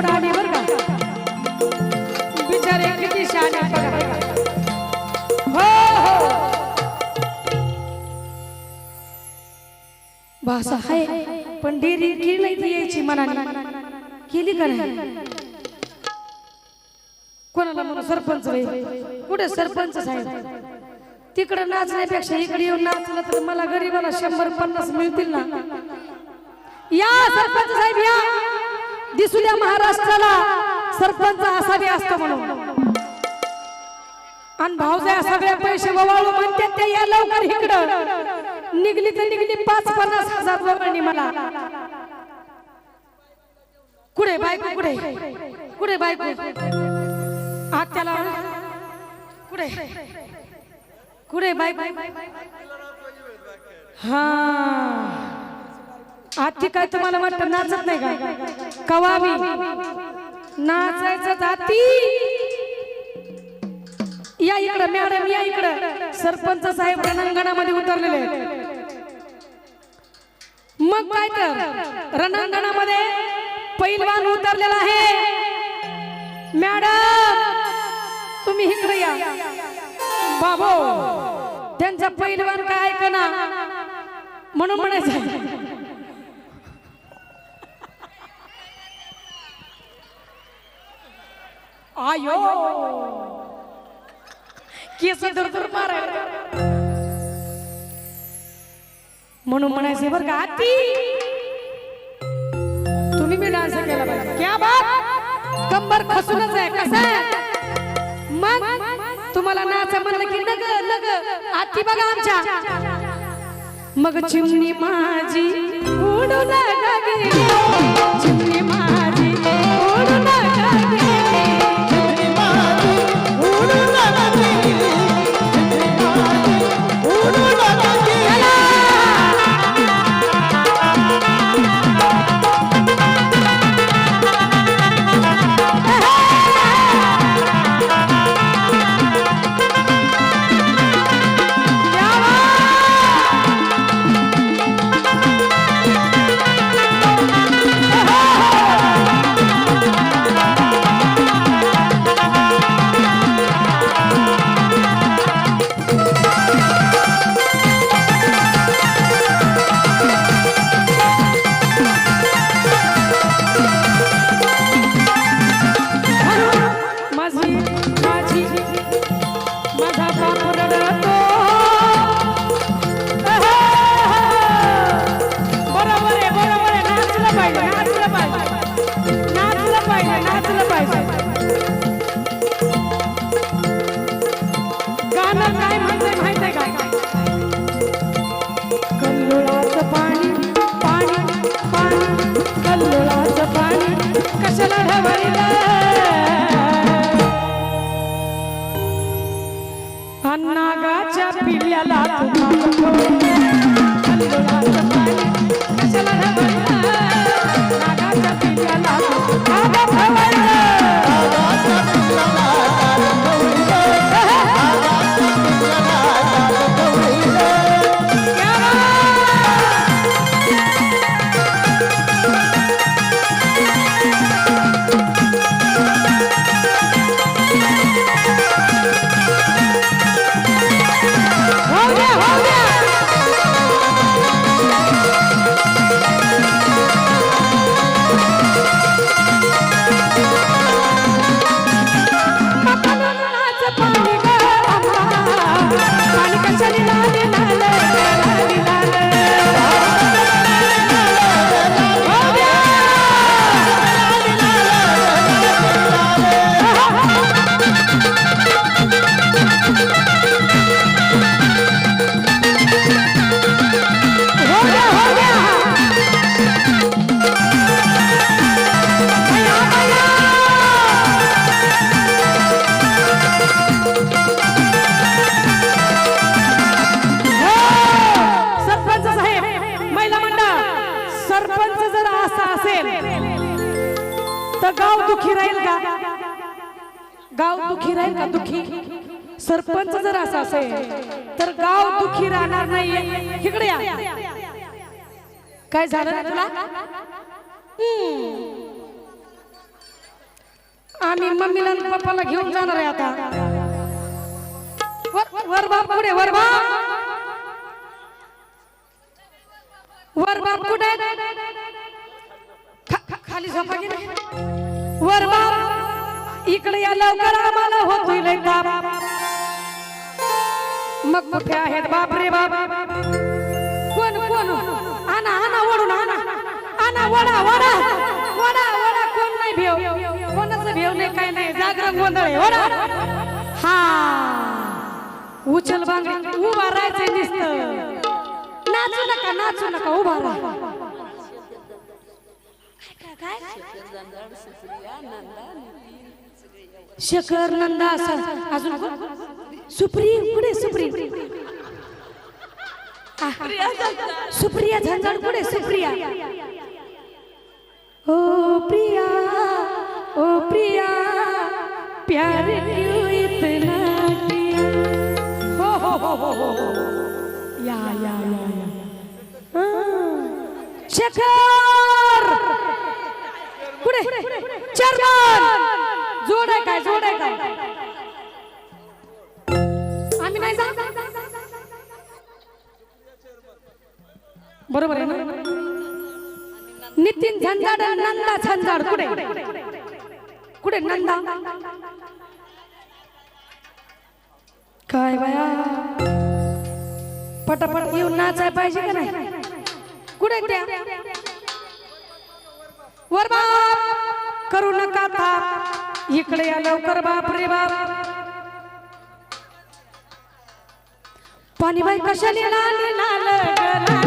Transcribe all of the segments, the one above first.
कोणाने बर का? बिचारे किती शाने बघा. हो हो. भाषा आहे पण डेरी केली नाही यायची मनाने? केली का नाही? कोणाला म्हणून सरपंच कुठे सरपंच साहेब? तिकडे नाचण्यापेक्षा इकडे येऊन नाचलं तर मला गरीबाला शंभर पन्नास मिळतील ना? या सरपंच साहेब या! दिसू द्या महाराष्ट्राला. सरपंच असावे असतो म्हणून. आणि भाऊजा सगळ्या पैसे ववाळू म्हणतात ते या लवकर इकडं निघली तर निघली पाच पन्नास हजार वगळणी मला. कुठे बायको कुठे कुठे बायको? आत्याला कुठे कुठे बायको? हा. आत्ती काय तुम्हाला वाटतं? नाचत नाही का? कवाबी नाचायचं आत्ती या इकडं मॅडम या इकडं. सरपंच साहेब रणांगणामध्ये उतरलेले. मग काय तर रणांगणामध्ये पैलवान उतरलेला आहे. मॅडम तुम्ही इकडे या. बाबो त्यांचा पैलवान काय ऐकना? म्हणून म्हणायचं. आयो. केस दूर दूर मारायला म्हणून म्हणायचे बर का आती तुम्ही बी डान्स केला पाहिजे. क्या बात? कंबर खसूनच आहे कसं मग? तुम्हाला नाच म्हणलं की नग नग. आती बघा आमच्या. मग चिमणी माझी उडू सरपंच जर असा असेल तर गाव दुखी राहणार नाही इकडे या. काय झालं ना तुला? आम्ही मम्मीला पप्पाला घेऊन जाणार आहे आता. वर बाप कुठे? वर बाप. वर बाप कुठे? खाली झोपा वर बाप. इकडे या लवकर आम्हाला होतोय लय मग कुठे आहेत बाप रे बाप. कोण कोण? आणा ओढून आणा आणा वडा वडा वडा वडा कोण नाही भेव. कोणाचं भेव नाही काय नाही. जागरण गोंधळ आहे वडा हा. उचल बांगडी उभा राहायचं दिसत नाचू नका नाचू नका उभा राहा. शेखर नंदा असं. अजून सुप्रिया पुढे सुप्रिया? सुप्रिया झंझाड पुढे सुप्रिया? ओ प्रिया ओ प्रिया प्यार क्यों इतना हो, हो हो हो हो हो या या या या। शेखर! पुढे चरण जोड आहे काय जोड आहे काय? आम्ही नाही जात. बरोबर आहे ना? नितीन झंझाड नंदा झंझाड कुठे? कुठे नंदा? काय बाया? पटापट येऊन नाचाय पाहिजे का नाही? कुठे त्या? वर करू नका थाप. इकडे या लवकर बाप रे बाप. पाणी बाई कशाने लाल लाल ग,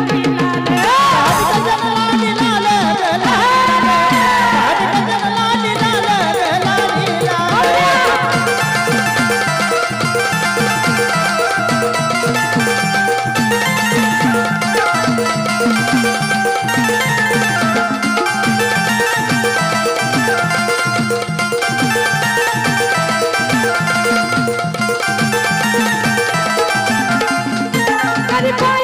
everybody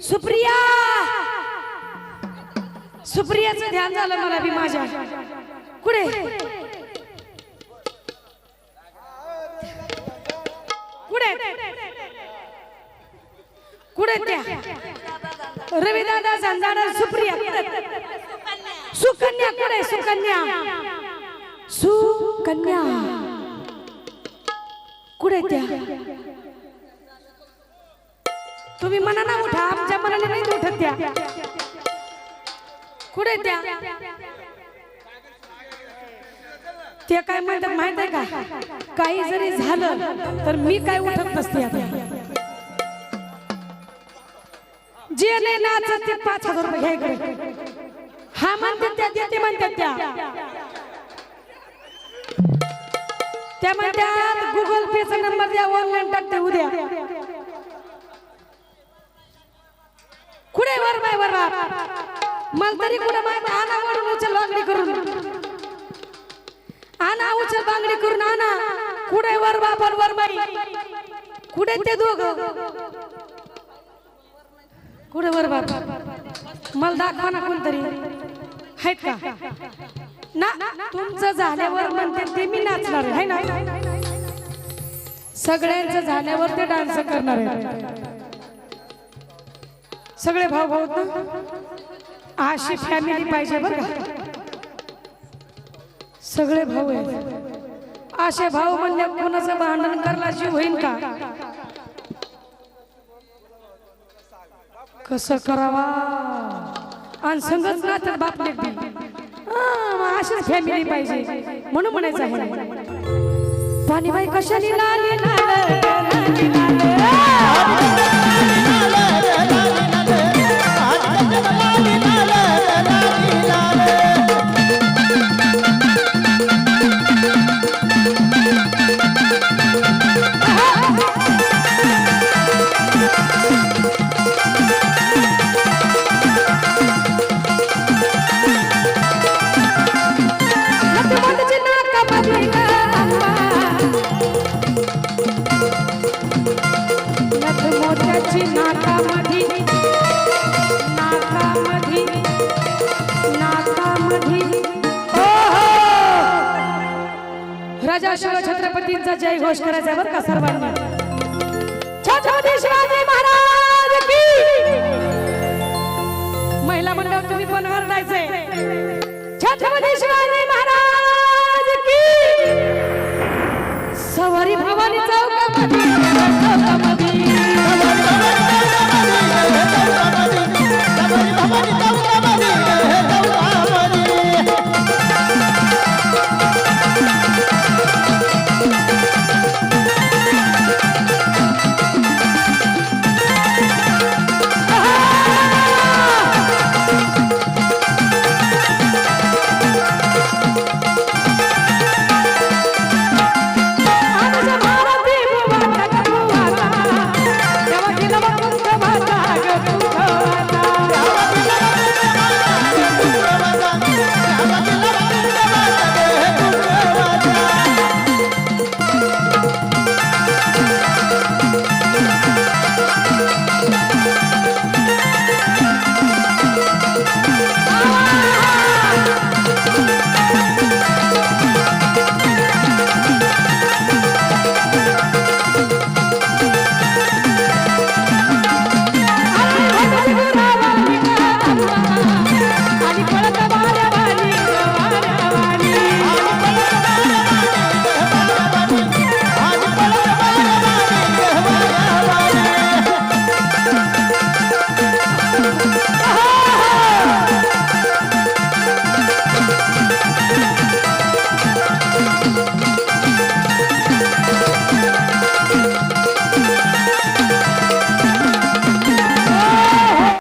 सुप्रिया! सुप्रियाचं ध्यान झालं मला बी माझ्या. कुठे? कुठे? कुठे त्या? रविदादा झंझाळ सुप्रिया सुकन्या कुठे? सुकन्या. सुकन्या. कुठे त्या? तुम्ही मना ना उठा आमच्या मनाने नाही उठत त्या कुठे त्या ते काय म्हणतात माहीत आहे का? काही जरी झालं तर मी काय उठत नसते आता. जे नाही नाचत ते पाच हजार रुपये घ्या हा म्हणतात त्या देते म्हणतात त्या. त्या म्हणतात गुगल पेचा नंबर द्या ऑनलाईन टाकते उद्या. कुठे वर बाय वर मला तरी कुठे माहीत आना वडून उचल बांगडी करून. आना उचल बांगडी करून आना कुठे वर बापर वर बाई? कुठे ते दोघ? कुठे वर बाप? मला दाखवा ना कोणतरी. आहेत का? ना तुमचं झाल्यावर म्हणते ते मी नाचणार आहे. हाय ना? सगळ्यांचं झाल्यावर ते डान्स करणार आहे. सगळे भाऊ भाऊ ना? अशी फॅमिली पाहिजे बरं सगळे भाऊ आहेत. असे भाऊ म्हणजे कोणाचं भांडण करला जीव होईल का? कसं करावा? आणि संगत ना तर बाप लेक अशीच फॅमिली पाहिजे. म्हणून म्हणायचं आहे पाणीबाई कशाली लाली लाल मोत्याची हो, हो! राजा शिव छत्रपतींचा जय घोष करायचा बरं का सर्वांना? छत्रपती शिवाजी महाराज महिला मंडळ तुम्ही पण वरडायचे छत्रपती शिवाजी महाराज सवारी भवानी चौकामध्ये.